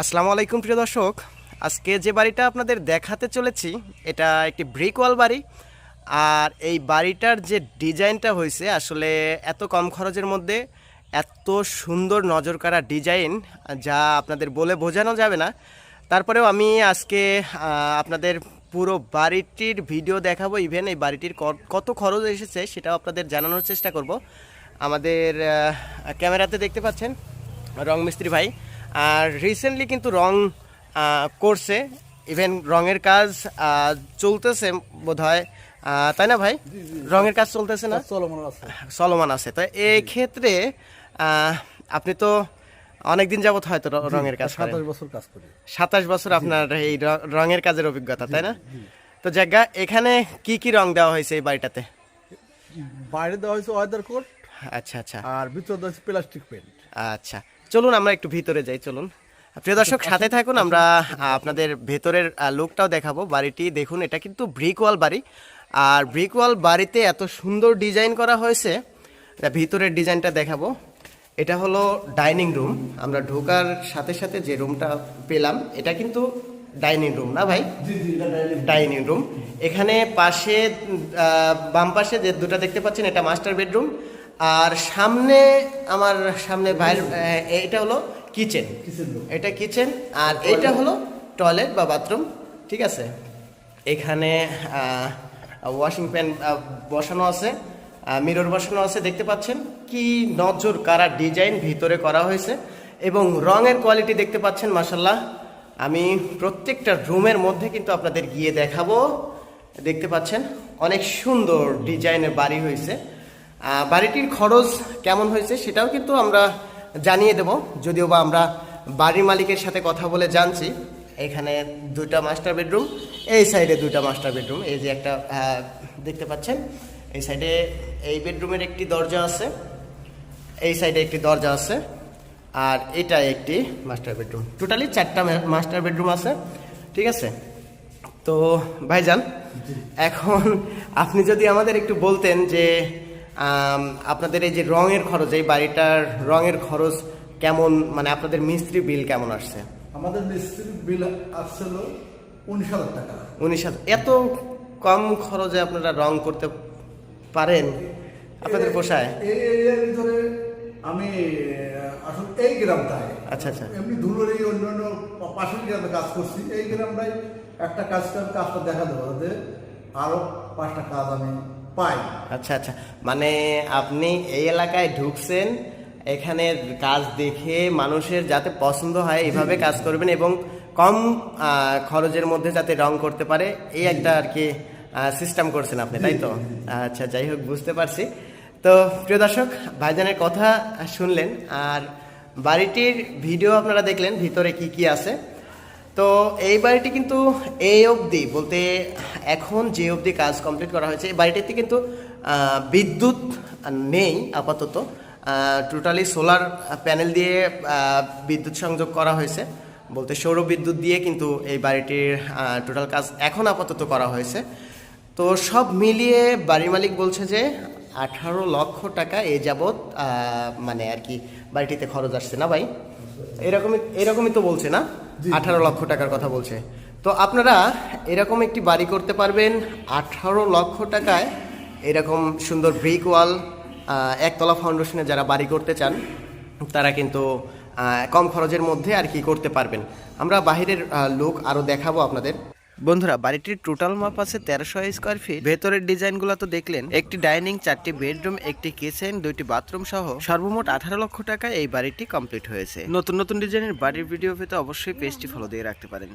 আসসালামু আলাইকুম, প্রিয় দর্শক। আজকে যে বাড়িটা আপনাদের দেখাতে চলেছি, এটা একটি ব্রিক ওয়াল বাড়ি। আর এই বাড়িটার যে ডিজাইনটা হয়েছে, আসলে এত কম খরচের মধ্যে এত সুন্দর নজর কাড়া ডিজাইন, যা আপনাদের বলে বোঝানো যাবে না। তারপরেও আমি আজকে আপনাদের পুরো বাড়িটির ভিডিও দেখাবো। ইভেন এই বাড়িটির কত খরচ এসেছে, সেটাও আপনাদের জানানোর চেষ্টা করব। আমাদের ক্যামেরাতে দেখতে পাচ্ছেন রং মিস্ত্রি ভাই। আর রিসেন্টলি কিন্তু রং করছে। ইভেন রঙের কাজ চলতেছে বোধ হয় তাই না ভাই? রঙের কাজ চলতেছে না? চলমান আছে। চলমান আছে। তো এই ক্ষেত্রে আপনি তো অনেক দিন যাবত হয়তো রঙের কাজ সাতাশ বছর কাজ করি। সাতাশ বছর আপনার এই রঙের কাজের অভিজ্ঞতা তাই না? তো জায়গা এখানে কি কি রং দেওয়া হয়েছে এই বাড়িটাতে? বাইরে দেওয়া হয়েছে ওয়েদার কোট আচ্ছা আচ্ছা। আর ভিতরে দেওয়া হয়েছে প্লাস্টিক পেন্ট আচ্ছা। চলুন আমরা একটু ভিতরে যাই চলুন। প্রিয় দর্শক সাথে থাকুন আমরা আপনাদের ভেতরের লুকটাও দেখাবো। বাড়িটি দেখুন এটা কিন্তু ব্রিক ওয়াল বাড়ি। আর ব্রিক ওয়াল বাড়িতে এত সুন্দর ডিজাইন করা হয়েছে। ভিতরের ডিজাইনটা দেখাবো। এটা হলো ডাইনিং রুম আমরা ঢোকার সাথে সাথে যে রুমটা পেলাম এটা কিন্তু ডাইনিং রুম না ভাই? ডাইনিং রুম এখানে পাশে বাম পাশে যে দুটো দেখতে পাচ্ছেন এটা মাস্টার বেডরুম আর সামনে আমার সামনে বাইরে এটা হলো কিচেন। এটা কিচেন আর এটা হলো টয়লেট বা বাথরুম ঠিক আছে? এখানে ওয়াশিং প্যান বসানো আছে মিরর বসানো আছে দেখতে পাচ্ছেন? কি নজর কারা ডিজাইন ভিতরে করা হয়েছে এবং রঙের কোয়ালিটি দেখতে পাচ্ছেন মাসাল্লাহ আমি প্রত্যেকটা রুমের মধ্যে কিন্তু আপনাদের গিয়ে দেখাবো। দেখতে পাচ্ছেন? অনেক সুন্দর ডিজাইনের বাড়ি হয়েছে। বাড়িটির খরচ কেমন হয়েছে সেটাও কিন্তু আমরা জানিয়ে দেব। যদিও বা আমরা বাড়ির মালিকের সাথে কথা বলে জানছি এখানে দুইটা মাস্টার বেডরুম এই সাইডে দুইটা মাস্টার বেডরুম এই যে একটা দেখতে পাচ্ছেন এই সাইডে এই বেডরুমের একটি দরজা আছে এই সাইডে একটি দরজা আছে আর এটা একটি মাস্টার বেডরুম টোটালি চারটা মাস্টার বেডরুম আছে ঠিক আছে? তো ভাইজান এখন আপনি যদি আমাদের একটু বলতেন যে আপনাদের এই যে রঙের খরচ এই বাড়িটার রঙের খরচ কেমন মানে আপনাদের মিস্ত্রি বিল কেমন আসছে? আমাদের মিস্ত্রির বিল আসছিল উনিশ হাজার টাকা। উনিশ হাজার। এত কম খরচে আপনারা রং করতে পারেন? আপনাদের পোষায়? এই এরিয়ার ভিতরে আমি আসলে এই গ্রামটায়। আচ্ছা আচ্ছা। এমনি ধুলোর এই অন্যান্য পাশের গ্রামে কাজ করছি। এই গ্রামটায় একটা কাজটা কাজটা দেখা দেবো যাতে আরও পাঁচটা কাজ আমি পাই। আচ্ছা আচ্ছা। মানে আপনি এই এলাকায় ঢুকছেন, এখানে কাজ দেখে মানুষের যাতে পছন্দ হয়, এইভাবে কাজ করবেন এবং কম খরচের মধ্যে যাতে রং করতে পারে, এই একটা আর কি সিস্টেম করছেন আপনি, তাই তো? আচ্ছা যাই হোক, বুঝতে পারছি। তো প্রিয় দর্শক, ভাইজানের কথা শুনলেন, আর বাড়িটির ভিডিও আপনারা দেখলেন, ভিতরে কি কি আছে। তো এই বাড়িটি কিন্তু এই অবধি বলতে এখন যে অবধি কাজ কমপ্লিট করা হয়েছে, এই বাড়িটিতে কিন্তু বিদ্যুৎ নেই আপাতত। টোটালি সোলার প্যানেল দিয়ে বিদ্যুৎ সংযোগ করা হয়েছে। বলতে সৌর বিদ্যুৎ দিয়ে কিন্তু এই বাড়িটির টোটাল কাজ এখন আপাতত করা হয়েছে। তো সব মিলিয়ে বাড়ির মালিক বলছে যে, আঠারো লক্ষ টাকা এ যাবৎ মানে আর কি বাড়িটিতে খরচ আসছে না ভাই। এরকমই এরকমই তো বলছে না। আঠারো লক্ষ টাকার কথা বলছে। তো আপনারা এরকম একটি বাড়ি করতে পারবেন আঠারো লক্ষ টাকায় এরকম সুন্দর ব্রিক ওয়াল একতলা ফাউন্ডেশনে যারা বাড়ি করতে চান তারা কিন্তু কম খরচের মধ্যে আর কি করতে পারবেন। আমরা বাহিরের লোক আরও দেখাবো আপনাদের। বন্ধুরা, বাড়িটির টোটাল মাপ আছে তেরোশো স্কোয়ার ফিট ভেতরের ডিজাইনগুলো তো দেখলেন, একটি ডাইনিং চারটি বেডরুম একটি কিচেন দুইটি বাথরুম সহ সর্বমোট আঠারো লক্ষ টাকায় এই বাড়িটি কমপ্লিট হয়েছে। নতুন নতুন ডিজাইনের বাড়ির ভিডিও পেতে অবশ্যই পেজটি ফলো দিয়ে রাখতে পারেন।